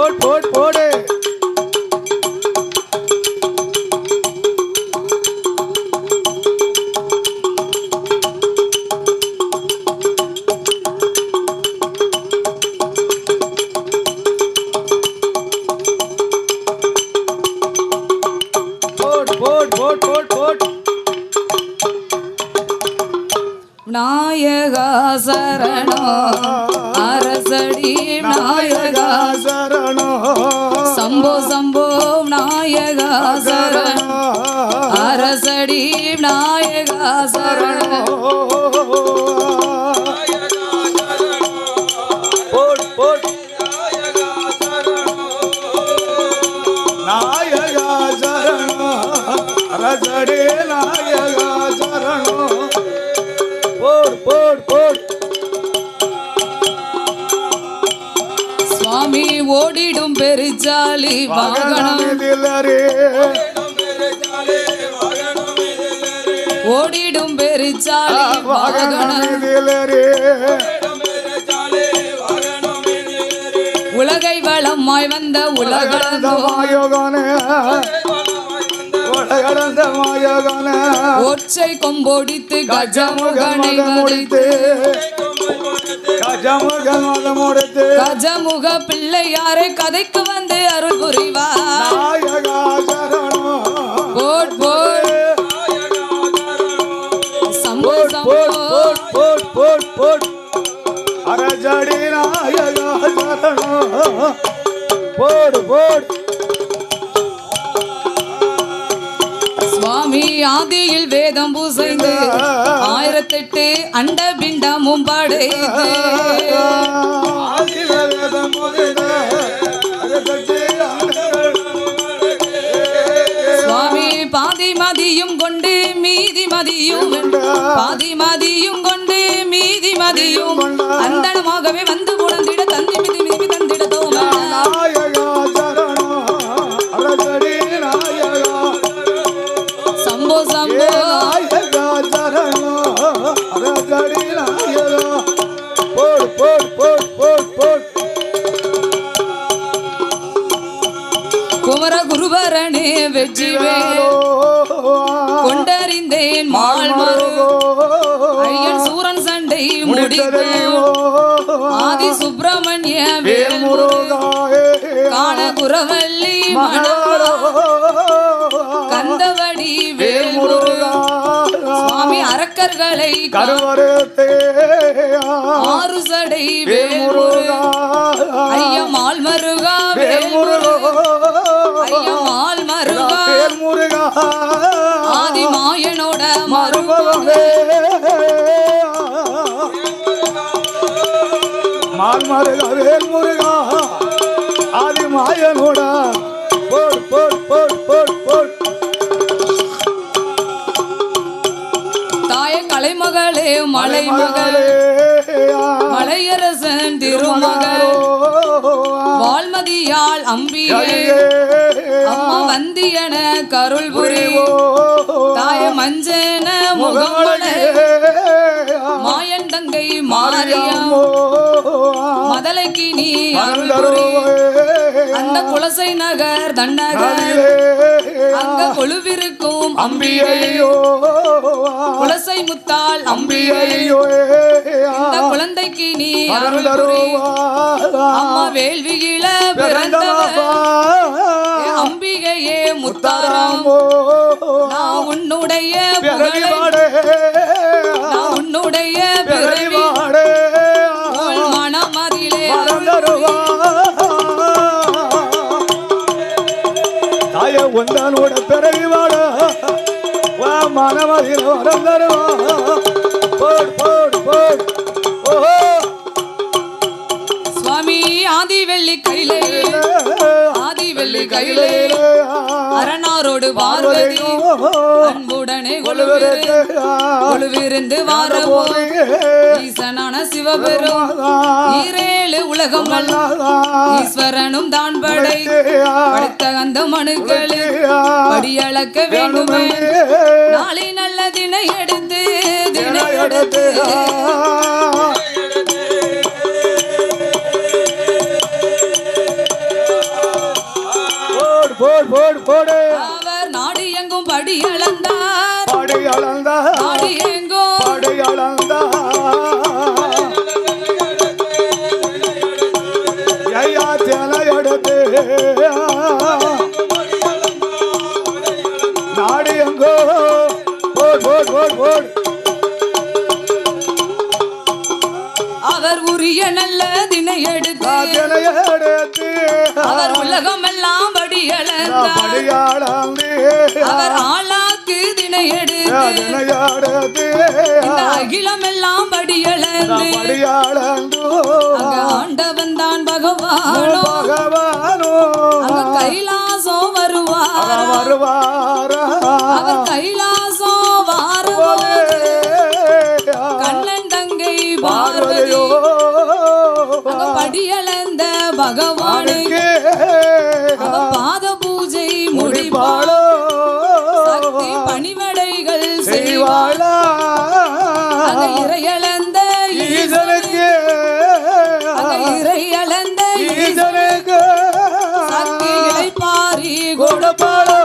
Boat boat போடு ரசடே நாயகா சரணோ போட் போட் போட். சுவாமி ஓடிடும் பெருச்சாலி வாகனம். ஓடிடும் பெருச்சாலி வாகனம் உலகை வளமாய் வந்த உலகளந்த. உலகளந்தோ மாயோகனே ஒற்றை கொம்பொடித்து கஜமுகனை முடித்து கஜமுகன் மதம் முடித்து கஜமுக பிள்ளையாரை கதைக்கு வந்து அருள் சரணோ போட் போட். சம்போ போட் சம்போ போட் போட் போட் போட். அரஜடி நாயகா சரணோ போடு போடு. ஆதியில் வேதம் பூசைந்து ஆயிரத்தெட்டு அண்ட பிண்டமும் படைத்து சுவாமி பாதி மதியும் கொண்டு மீதி மதியும் பாதி மதியும் கொண்டு மீதி மதியும் அந்தனமாகவே வந்து புலந்திட அரக்கர்களை கா- கருவரத்தே ஆறு சடை வேல்முருகா. ஐயா மால் மருகா வேல்முருகா. ஐயா மால் மருகா வேல்முருகா. ஆதி மாயனோட மருகா மால்மருகா வேல்முருகா. ஆதி மலைமகள் மலையரசன் திருமகள். வால்மதியால் அம்பிகை அம்மா வந்தியன கருள் புரி தாய மஞ்சன முகமட மாயன் தங்கை மாரியம் மதலைக்கு நீ அந்த குலசை நகர் தன்னகர் அங்க கொழுவிருக்கும் அம்பிகை குலசை முத்தாள் அம்பிகை இந்த குழந்தைக்கு நீ அம்மா வேள்வியில பிறந்தவர் அம்பிகையே முத்தாராம். நான் உன்னுடைய நான் உன்னுடைய உந்தனோட பிறவி வாட வா மனமதில் வரம் தருவா. போடு போடு போடு. ஓஹோ. சுவாமி ஆதி வெள்ளி கையிலே ஆதி வெள்ளி கையிலே அரணாரோடு பார்வதி அன்புடனே கொழுவிரு. கொழுவிருந்து வாரவோ. ஈசனான சிவபெரும். ஈரேழு உலகம் ஈஸ்வரனும் தான் படை படைத்த அந்த மனுக்களே. படியளக்க வேண்டுமே. நாளை நல்ல தினை எடுத்து தினை எடுத்து. போடு போடு போடு. அவர் நாடு எங்கும் படி அளந்தார். படை அளந்தா நாடு எங்கும். படை அளந்தா ஐயா எடுத்து அரிய நல்ல தினை எடுத்து தினையெடுத்து அவர் உலகமெல்லாம் படியளந்தார். படியாளந்தே அவர் ஆளாக்கு தினை எடுத்து இந்த அகிலமெல்லாம் படியளந்து. படியாளந்தோ. ஆண்டவன் தான் பகவானோ. அங்க கைலாசம் வருவார்? வருவாரா? அவர் கைலாசம் வாரபோது கண்ணன் தங்கை பார்வதி. பார்வதியோ. அங்க படியளந்த பகவானுக்கு பாத பூஜை முடிப்பாளோ? சக்தி பணிவடைகள் செய்வாள்? இறையளந்த ஈசனுக்கு. இறையளந்த ஈசனுக்கு. சக்தி இளைப்பாரி கொடு கொடுப்பாளோ?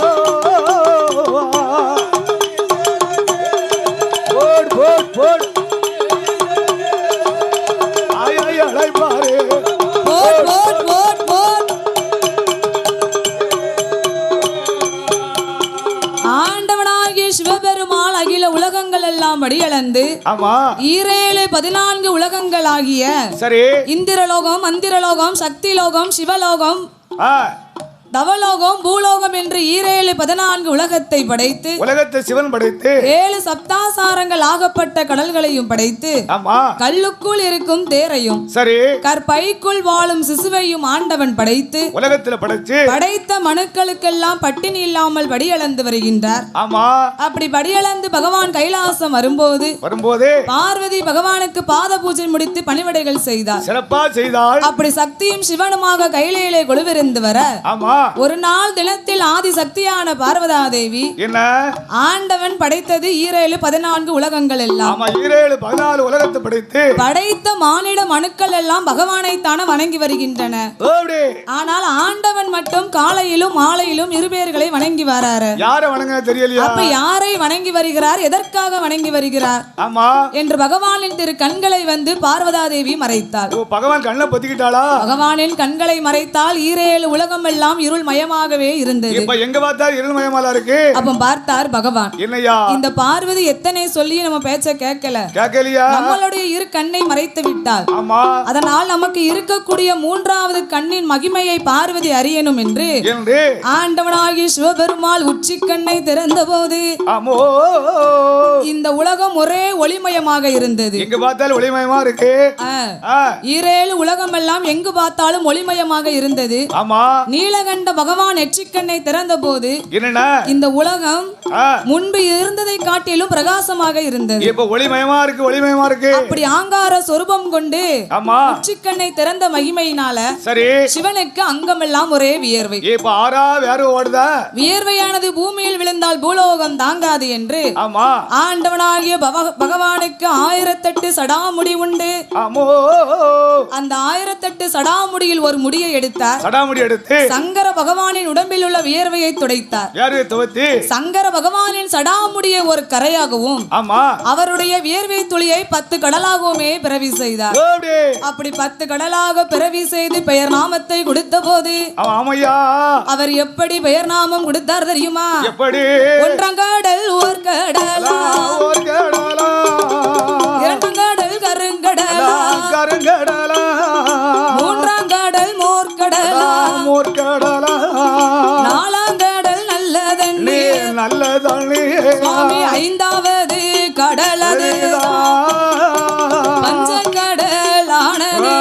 ஆமா. ஈரேழு பதினான்கு உலகங்களாகிய சரி. இந்திரலோகம் மந்திரலோகம் சக்திலோகம் சிவலோகம் ஆ தவலோகம் பூலோகம் என்று ஈரேழு பதினான்கு உலகத்தை படைத்து உலகத்தை சிவன் படைத்து ஏழு சப்தாசாரங்கள் ஆகப்பட்ட கடல்களையும் படைத்து கல்லுக்குள் இருக்கும் தேரையும் சரி. கற்பைக்குள் வாழும் சிசுவையும் ஆண்டவன் படைத்து உலகத்துல படைச்சு படைத்த மனுக்களுக்கெல்லாம் பட்டினி இல்லாமல் படியளந்து வருகின்றார். ஆமா. அப்படி படியளந்து பகவான் கைலாசம் வரும்போது வரும்போது பார்வதி பகவானுக்கு பாத பூஜை முடித்து பணிவிடைகள் செய்தார். சிறப்பா செய்தால் அப்படி சக்தியும் சிவனுமாக கையிலே கொலுவிருந்து வர ஆமா. ஒரு நாள் தினத்தில் ஆதி சக்தியான பார்வதா தேவி என்ன? ஆண்டவன் படைத்தது ஈரேழு பதினான்கு உலகங்கள் எல்லாம். ஆமா ஈரேழு பதினாலு உலகத்தை படைத்து படைத்த மானிட மனுக்கள் எல்லாம் பகவானைத்தானே வணங்கி வருகின்றன. ஆனால் ஆண்டவன் மட்டும் காலையிலும் மாலையிலும் இருபேர்களை வணங்கி வராரு. யார வணங்க தெரியலையா? அப்ப யாரை வணங்கி வருகிறார்? எதற்காக வணங்கி வருகிறார்? ஆமா. என்று பகவானின் திரு கண்களை வந்து பார்வதா தேவி மறைத்தாள். ஓ பகவான் கண்ணை பொத்திக்கிட்டாளா? பகவானின் கண்களை மறைத்தால் ஈரேழு உலகம் எல்லாம் இருள் மயமாகவே இருந்தது. இப்ப எங்க பார்த்தா இருள்மயமாலா இருக்கு? அப்ப பார்த்தார் பகவான். என்னையா? இந்த பார்வதி எத்தனை சொல்லி நம்ம பேச்ச கேட்கல. கேட்கலையா? நம்மளுடைய இரு கண்ணை மறைத்து விட்டாள். ஆமா. அதனால் நமக்கு இருக்கக்கூடிய மூன்றாவது கண்ணின் மகிமையை பார்வதி அறியணும் என்று ஆண்டவனாகிய சிவபெருமாள் உச்சி கண்ணை திறந்தபோது ஆமோ. இந்த உலகம் ஒரே ஒளிமயமாக இருந்தது. எங்க பார்த்தாலும் ஒளிமயமா இருக்கு? ஈரேழு உலகமெல்லாம் எங்கு பார்த்தாலும் ஒளிமயமாக இருந்தது. ஆமா. நீலகண்ட பகவான் எச்சிக்கண்ணை திறந்தபோது என்னன்னா? இந்த உலகம் முன்பு இருந்ததை காட்டிலும் பிரகாசமாக இருந்தது. இப்ப ஒளிமயமா இருக்கு ஒளிமயமா இருக்கு. அப்படி ஆங்கார சொரூபம் கொண்டு உச்சிக்கண்ணை திறந்த மகிமையினால சரி. சிவனுக்கு அங்கமெல்லாம் ஒரே வியர்வை. இப்ப ஆறா வேற ஓடுதா? வியர்வையானது பூமியில் விழுந்தால் பூலோகம் தாங்காது என்று ஆமா. ஆண்டவனாகிய பகவானுக்கு ஆயிரத்தெட்டு சடாமுடி உண்டு. அந்த ஆயிரத்தெட்டு சடாமுடியில் ஒரு முடியை எடுத்தார். சடாமுடி எடுத்து சங்கர பகவானின் உடம்பில் உள்ள வியர்வையை துடைத்தார். சங்கர பகவானின் சடாமுடியை ஒரு கரையாகவும் அவருடைய வியர்வை துளியை பத்து கடலாகவுமே பிறவி செய்தார். அப்படி பத்து கடலாக பிறவி செய்து பெயர் நாமத்தை கொடுத்த போது அவர் எப்படி பெயர் நாமம் கொடுத்தார் தெரியுமா? எப்படி? ஒன்றங்கடல் ஓர் கடலா சுவாமி ஐந்தாவது கடலது. பஞ்சங்கடல் ஆனது.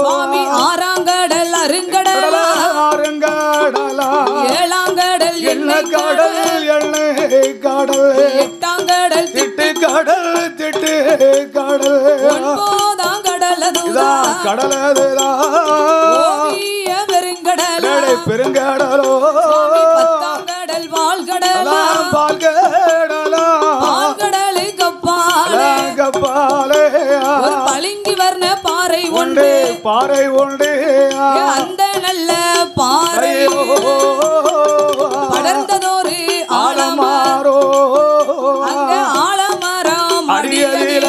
சுவாமி ஆறாங்கடல் அருங்கடல். அருங்கடலா ஏழாங்கடல் என்ன கடல் எண்ணெய் கடல். எட்டாங்கடல் திட்டு கடல். திட்டு கடல் ஒன்பதாம் கடல் இதா அதுதான் கடலதுதா பெருங்கடலோ. பத்தாம் கடல் வாழ்கடலா. பால்கடலா. பால்கடலை கப்பாலே கப்பாலே ஒரு பளிங்கு வர்ண பாறை ஒன்று பாறை உண்டு. அந்த நல்ல பாறை. படர்ந்ததொரு ஆலமா ஆலமாரோ. அங்க ஆலமரம் அடியில் அடியதில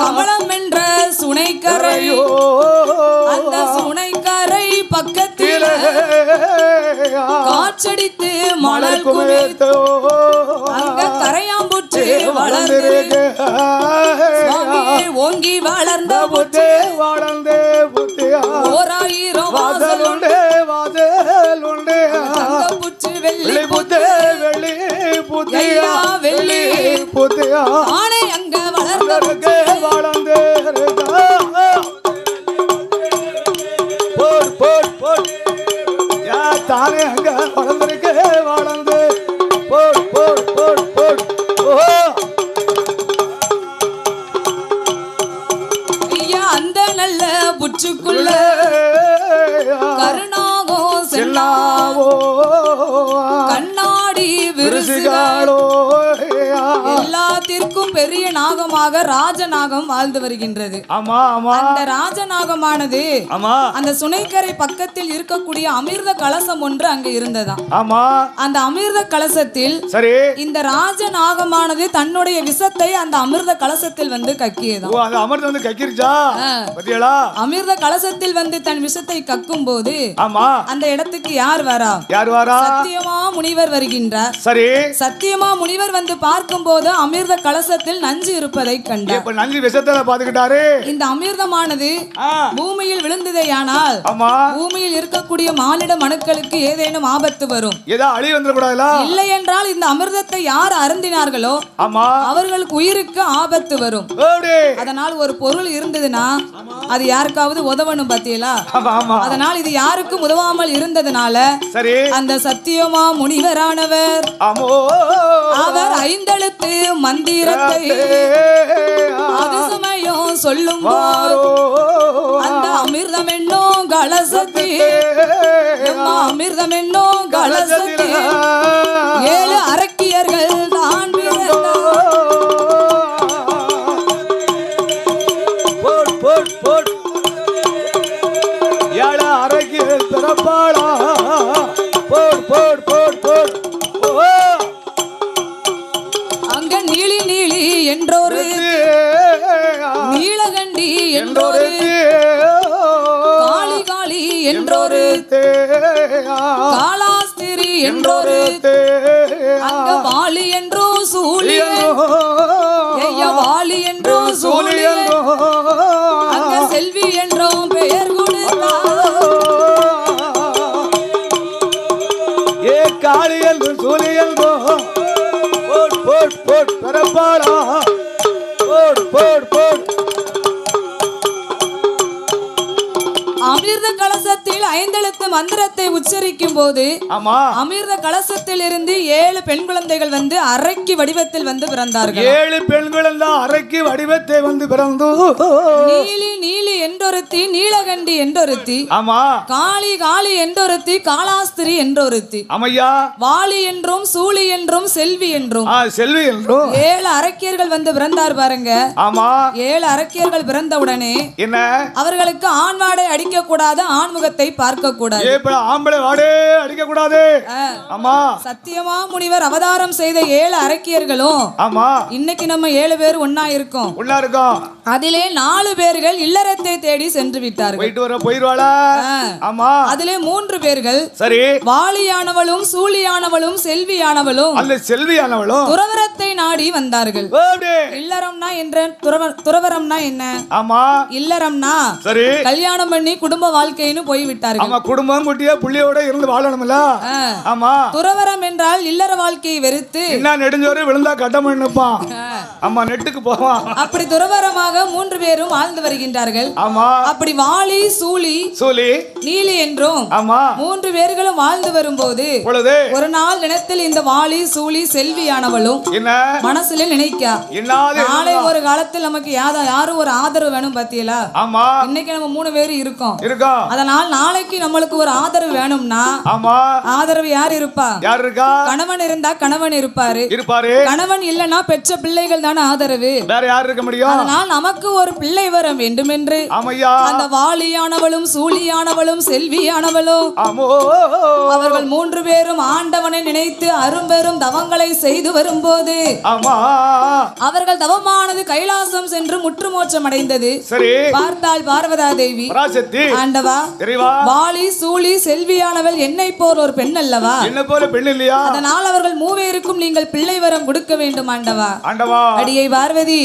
கமலம் என்ற சுனைக்கரை அந்த சுனைக்கரை பக்கத்தில் காற்றடித்து மணல் குமிழ்த்து அங்க கரையாம்புற்று வளர்ந்து ஓங்கி வளர்ந்த புத்தே வளர்ந்தே புத்தியா ஓராயிரம் வாசல் வாசலுண்டே வாசலுண்டே புச்சு வெள்ளி புத்தே வெள்ளி புத்தியா வெள்ளி. புத்தியா ஆனை அங்க வளர்ந்த வளர்ந்தே வருகின்றது. ஆமா ஆமா. அந்த ராஜநாகமானது ஆமா. அந்த சுனைக்கரை பக்கத்தில் இருக்கக்கூடிய அமிர்த கலசம் ஒன்று அங்க இருந்ததாம். ஆமா. அந்த அமிர்த கலசத்தில் சரி. இந்த ராஜநாகமானது தன்னுடைய விஷத்தை அந்த அமிர்த கலசத்தில் வந்து ஓ கக்கியதாம் அந்த அமிர்தம் வந்து கக்கிருச்சா. பத்தியலா? அமிர்த கலசத்தில் வந்து தன் விஷத்தை கக்கும் போது ஆமா. அந்த இடத்துக்கு யார் வரா? யார் வாரா? சத்தியமா முனிவர் வருகின்றார். சரி. சத்தியமா முனிவர் வந்து பார்க்கும்போது அமிர்த கலசத்தில் நஞ்சு இருப்பதை கண்டார். இப்ப நன்றி விஷயத்தை பாத்துக்கிட்டாரு. இந்த அமிர்தமானது பூமியில் விழுந்ததேயானால் ஆமா. பூமியில் இருக்கக்கூடிய மானிட மனுக்களுக்கு ஏதேனும் ஆபத்து வரும். ஏதோ அழி வந்துடக்கூடாதுல இல்லை என்றால் இந்த அமிர்தத்தை யார் அருந்தினார்களோ ஆமா. அவர்களுக்கு உயிருக்கு ஆபத்து வரும். அதனால் ஒரு பொருள் இருந்ததுன்னா அது யாருக்காவது உதவணும் ஆமா அதனால் இது யாருக்கும் உதவாமல் இருந்ததுனால சரி. அந்த சத்தியமா முனிவரானவர். அவர் ஐந்தெழுத்து மந்திரத்தை அது சமயம் சொல்லும் அந்த அமிர்தம் என்னும் கலசத்தி அமிர்தம் என்னும் கலசத்தி ஏழு அரக்கியர்கள் என்றொரு காளி காளி என்றொரு காலாஸ்திரி என்றொரு அங்க வாலி என்றும் சூழியன் ஐயா வாலி என்றும் சூழியன் அங்க செல்வி என்றும் பெயர் ஏ காளி என்று சூழி என்றோ போட் போட் போட் பரப்பாளா மந்திரத்தை உச்சரிக்கும் போது அமிர்த கலசத்தில் இருந்து ஏழு பெண் குழந்தைகள் வந்து அரைக்கு வடிவத்தில் வந்து பிறந்தார்கள். ஏழு பெண்களும் தான் அரைக்கு வடிவத்தை வந்து பிறந்து? நீலி நீலி என்றொருத்தி நீலகண்டி என்றொருத்தி ஆமா. காளி காளி என்றொருத்தி காளாஸ்திரி என்றொருத்தி அமையா வாலி என்றும் சூளி என்றும் செல்வி என்றும். செல்வி என்றும். ஏழு அரக்கியர்கள் வந்து பிறந்தார் பாருங்க. ஆமா. ஏழு அரக்கியர்கள் பிறந்தவுடனே என்ன? அவர்களுக்கு ஆண் வாடை அடிக்க கூடாது ஆண்முகத்தை பார்க்க கூடாது ஏ இப்ப ஆம்பளை வாடே அடிக்க கூடாது ஆமா சத்தியமா முனிவர் அவதாரம் செய்த ஏழு அரக்கியர்களும் ஆமா. இன்னைக்கு நம்ம ஏழு பேர் ஒன்னா இருக்கோம். உள்ள இருக்கோம். அதிலே நாலு பேர்கள் இல்லறத்தை தேடி சென்று விட்டார்கள். போயிட்டு வர போயிருவாளா? ஆ. ஆமா. அதிலே மூன்று பேர்கள் சரி. வாலியானவளும் சூழியானவளும் செல்வியானவளும் அந்த செல்வியானவளும். துறவரத்தை நாடி வந்தார்கள். இல்லறம்னா என்ற துறவ துறவரம்னா என்ன? ஆமா. இல்லறம்னா சரி. கல்யாணம் பண்ணி குடும்ப வாழ்க்கைன்னு போய் விட்டார்கள் ஆமா குடும்பம் குட்டியா புள்ளியோட இருந்து வாழணும்ல. ஆமா. துறவரம் என்றால் இல்லற வாழ்க்கையை வெறுத்து என்ன நெடுஞ்சோறு விழுந்தா கட்டம் நிற்பான் ஆமா நெட்டுக்கு போவான். அப்படி துறவரமாக மூன்று பேரும் வாழ்ந்து வருகின்றார்கள். ஆமா. அப்படி வாலி சூழி சூலி நீலி என்றும் ஆமா. மூன்று பேர்களும் வாழ்ந்து வரும்போது பொழுது? ஒரு நாள் நிலத்தில் இந்த வாலி சூழி செல்வியானவளும் என்ன? மனசுல நினைக்கா. நாளை ஒரு காலத்தில் நமக்கு யாதா யாரும் ஒரு ஆதரவு வேணும் பாத்தீங்களா ஆமா. இன்னைக்கு நம்ம மூணு பேர் இருக்கோம். இருக்கோம். அதனால் நாளைக்கு நம்மளுக்கு ஒரு ஆதரவு வேணும்னா ஆமா. ஆதரவு யார் இருப்பா? யார் இருக்கா? கணவன் இருந்தா கணவன் இருப்பாரு. இருப்பாரு. கணவன் இல்லைன்னா பெற்ற பிள்ளைகள் தானே ஆதரவு. வேற யார் இருக்க முடியும்? அதனால் நமக்கு ஒரு பிள்ளை வர வேண்டும் என்று ஆமையா? அந்த வாலியானவளும் சூழியானவளும் செல்வியானவளும் அவர்கள் மூன்று பேரும் ஆண்டவனை நினைத்து அரும்பெரும் தவங்களை செய்து வரும்போது அவர்கள் தவமானது கைலாசம் சென்று முற்றுமோட்சம் அடைந்தது பார்த்தால் பார்வதா தேவி ஆண்டவா வாளி சூளி செல்வியானவள் என்னை போர் ஒரு பெண் அல்லவா? என்ன போல பெண் இல்லையா? அதனால் அவர்கள் மூவேருக்கும் நீங்கள் பிள்ளை வரம் கொடுக்க வேண்டும் ஆண்டவா. ஆண்டவா. அடியை பார்வதி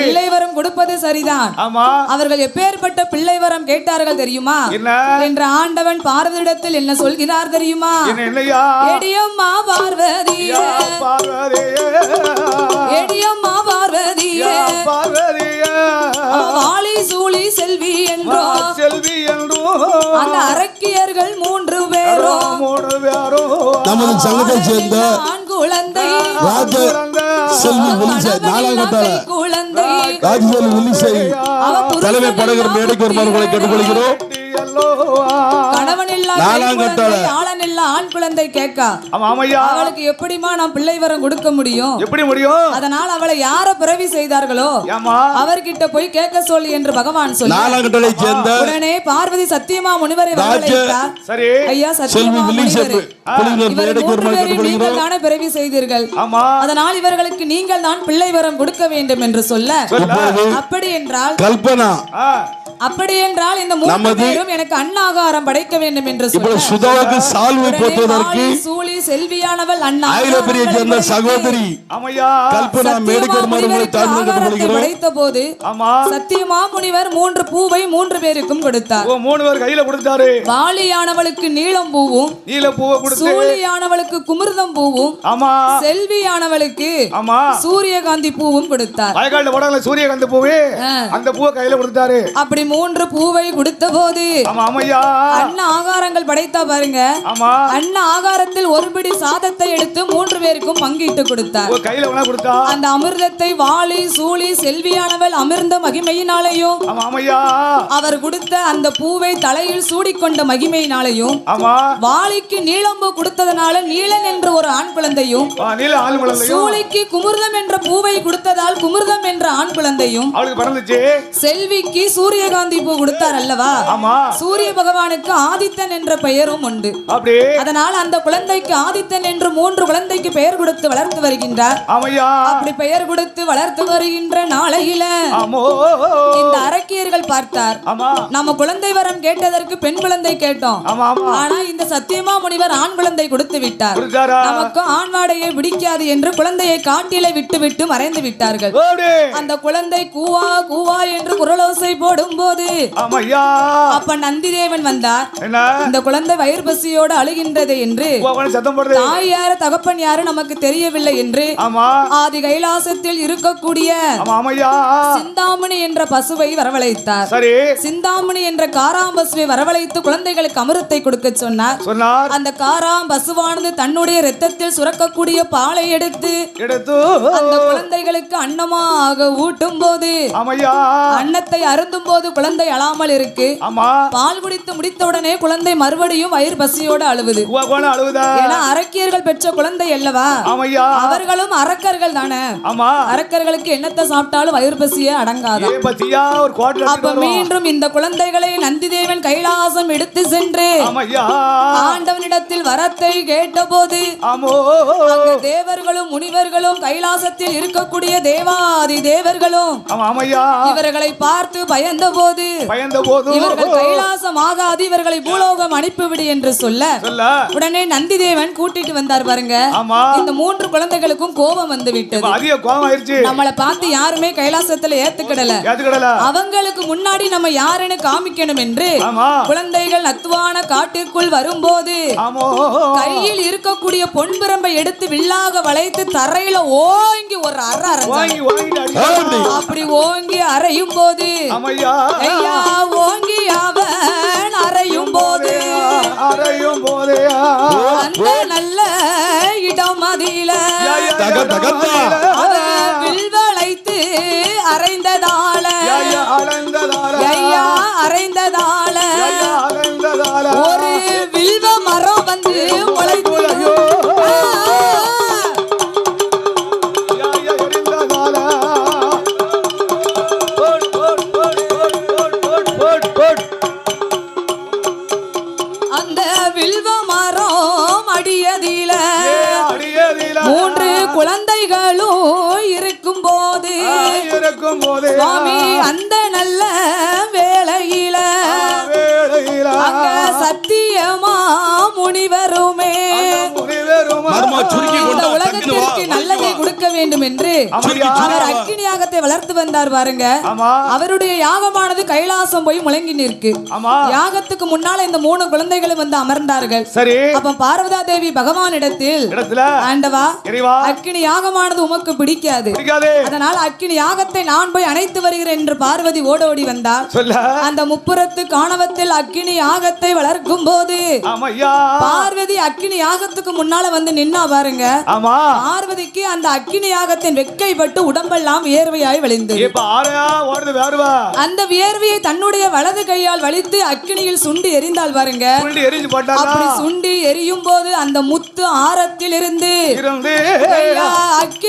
பிள்ளை வரம் கொடுப்பது சரிதான். ஆமா. அவர்கள் எப்பேற்பட்ட பிள்ளை வரம் கேட்டார்கள் தெரியுமா? என்ற ஆண்டவன் பார்வதியிடத்தில் என்ன சொல்கிறார் தெரியுமா? எடியம்மா பார்வதியே பார்வதியே எடியம்மா பார்வதியே பார்வதியே வாளி சூளி செல்வி என்றோ. செல்வி என்றும் அந்த அரக்கியர்கள் மூன்று பேரும் மூணு பேரும் நமது சங்கத்தை சேர்ந்த ஆண் குழந்தை. செல்வி வில்லிசை நாலாம் கட்டாள. பெண் குழந்தை. ராஜசெல்வி வில்லிசை அவ தலைமை படகர் மேடைக்கு வருமானங்களை கேட்டுக்கொள்கிறோம். கணவன் இல்லா ஆண் குழந்தை கேட்கா. அவளுக்கு எப்படிமா நான் பிள்ளை வரம் கொடுக்க முடியும்? எப்படி முடியும்? அதனால் அவளை யார பிறவி செய்தார்களோ ஏமா அவர்கிட்ட போய் கேட்க சொல்லி என்று பகவான் சொல்லி உடனே பார்வதி சத்தியமா முனிவரை ஐயா சத்தியமா நீங்கள் தானே பிறவி செய்தீர்கள். ஆமா. அதனால் இவர்களுக்கு நீங்கள் தான் பிள்ளை வரம் கொடுக்க வேண்டும் என்று சொல்ல. அப்படி என்றால் கல்பனா. ஆ, அப்படி என்றால் இந்த மூன்று பேரும் எனக்கு அன்னாகாரம் படைக்க வேண்டும் என்று சொல்ல. சுதாவுக்கு சால்வை சூளி செல்வியானவள் அண்ணா. ஆயிரப்பெரிய சேர்ந்த சகோதரி ஆமையா கல்பனா மேடைக்கு வருமானங்களை தாழ்ந்து படைத்த போது ஆமா. சத்தியமா முனிவர் மூன்று பூவை மூன்று பேருக்கும் கொடுத்தார். ஓ மூணு பேர் கையில கொடுத்தாரு. வாலியானவளுக்கு நீளம் பூவும் நீல பூவை கொடுத்து. சூழியானவளுக்கு குமிர்தம் பூவும் ஆமா. செல்வியானவளுக்கு ஆமா. சூரியகாந்தி பூவும் கொடுத்தார். வயக்காட்டுல போடாங்களே சூரியகாந்தி பூவே. அந்த பூவை கையில கொடுத்தாரு. அப்படி மூன்று பூவை கொடுத்த போது ஆமா ஆமையா அன்ன ஆகாரங்கள் படைத்தா பாருங்க. ஆமா. அன்ன ஆகாரத்தில் ஒரு பிடி சாதத்தை எடுத்து மூன்று பேருக்கும் பங்கிட்டு கொடுத்தார். கையில கொடுத்தா? அந்த அமிர்தத்தை வாளி சூளி செல்வியானவள் அமிர்ந்த மகிமையினாலேயும் அவர் கொடுத்த அந்த பூவை தலையில் சூடிக்கொண்ட மகிமையினாலேயும் வாளிக்கு நீளம்பு கொடுத்ததனால நீலன் என்ற ஒரு ஆண் குழந்தையும் சூளிக்கு குமிர்தம் என்ற பூவை கொடுத்ததால் குமிர்தம் என்ற ஆண் குழந்தையும் செல்விக்கு சூரியகாந்தி பூ கொடுத்தார் அல்லவா? சூரிய பகவானுக்கு ஆதித்தன் என்ற பெயரும் உண்டு. அதனால் அந்த குழந்தைக்கு ஆதித்தன் என்று மூன்று குழந்தைக்கு பெயர் கொடுத்து வளர்த்து வருகின்றார். அப்படி பெயர் கொடுத்து வளர்த்து வருகின்ற நாளையில இந்த அரக்கியர்கள் பார்த்தார். நம்ம குழந்தை வரம் கேட்டதற்கு பெண் குழந்தை கேட்டோம். ஆனா இந்த சத்தியமா முனிவர் ஆண் குழந்தை கொடுத்து விட்டார். நமக்கு ஆண் வாடையை பிடிக்காது என்று குழந்தையை காட்டிலே விட்டு விட்டு மறைந்து விட்டார்கள். அந்த குழந்தை கூவா கூவா என்று குரலோசை போடும்போது ஆமையா? அப்ப நந்திதேவன் வந்தார். இந்த குழந்தை வயிறு பசியோடு அழுகின்றது என்று சத்தம் போடுது தாய் யாரு தகப்பன் யாரு நமக்கு தெரியவில்லை என்று ஆமா. ஆதி கைலாசத்தில் இருக்கக்கூடிய சிந்தாமணி என்ற பசுவை வரவழைத்தார். சரி. சிந்தாமணி என்ற காராம் பசுவை வரவழைத்து குழந்தைகளுக்கு அமிர்தத்தை கொடுக்க சொன்னார். சொன்னார். அந்த காராம் பசுவானது தன்னுடைய இரத்தத்தில் சுரக்கக்கூடிய பாலை எடுத்து எடுத்து அந்த குழந்தைகளுக்கு அன்னமாக ஊட்டும் போது அன்னத்தை அருந்தும் போது குழந்தை அழாமல் இருக்கு. பால் குடித்து முடித்தவுடனே குழந்தை மறுபடியும் வயிறு பசியோடு அழுவுதா? ஏன்னா அரக்கியர்கள் பெற்ற குழந்தை அல்லவா? அவர்களும் அரக்கர்கள் தானே? ஆமா. அரக்கர்களுக்கு என்னத்தை சாப்பிட்டாலும் வயிறு பசியே கோட்டை அப்ப மீண்டும் இந்த குழந்தைகளை நந்திதேவன் கைலாசம் எடுத்து சென்று ஆண்டவனிடத்தில் வரத்தை கேட்டபோது ஆமோ. அங்கு தேவர்களும் முனிவர்களும் கைலாசத்தில் இருக்கக்கூடிய தேவாதி தேவர்களும் இவர்களை பார்த்து பயந்த போது பயந்த போது இவர்கள் கைலாசம் ஆகாது இவர்களை பூலோகம் அனுப்பிவிடு என்று சொல்ல. உடனே நந்திதேவன் கூட்டிட்டு வந்தார் பாருங்க. ஆமா. இந்த மூன்று குழந்தைகளுக்கும் கோபம் வந்து விட்டது. அதிக கோபம் ஆயிருச்சு. நம்மளை பார்த்து யாருமே கைலாசத்துல ஏத்துக்கிடல. ஏத்துக்கிடல. அவங்களுக்கு முன்னாடி நம்ம யாருன்னு காமிக்கணும் என்று குழந்தைகள் நத்துவான காட்டிற்குள் வரும்போது ஆமோ. கையில் இருக்கக்கூடிய பொன்பிரம்பை எடுத்து வில்லாக வளைத்து தரையில ஓங்கி ஒரு அற. அப்படி ஓங்கி அறையும் போது ஓங்கி அவன் அறையும் போது ஆரையும் போதையா நல்ல இடம் மதியில வில்வளைத்து அரைந்ததால அரைந்ததால அரைந்ததால ஒரு வில்வ வேண்டும் என்று அவர் அக்கினி யாகத்தை வளர்த்து வந்தார் பாருங்க. அவருடைய யாகமானது கைலாசம் போய் முழங்கி நிற்கு. யாகத்துக்கு முன்னால இந்த மூணு குழந்தைகளும் வந்து அமர்ந்தார்கள். சரி. அப்ப பார்வதா தேவி பகவானிடத்தில் ஆண்டவா அக்கினி யாகமானது உமக்கு பிடிக்காது. அதனால் அக்கினி யாகத்தை நான் போய் அணைத்து வருகிறேன் என்று பார்வதி ஓடோடி வந்தார் அந்த முப்புறத்து காணவத்தில் அக்கினி யாகத்தை வளர்க்கும் போது பார்வதி அக்கினி யாகத்துக்கு முன்னால வந்து நின்னா பாருங்க. பார்வதிக்கு அந்த அக்கினி யாகத்தின் வெட்கைப்பட்டு உடம்பெல்லாம் வியர்வையாய் வழிந்தது அந்த வியர்வையை தன்னுடைய வலது கையால் வலித்து அக்கினியில் சுண்டு எரிந்தால் பாருங்க. அப்படி சுண்டி எரியும் போது அந்த முத்து ஆரத்தில் இருந்து. அக்கினி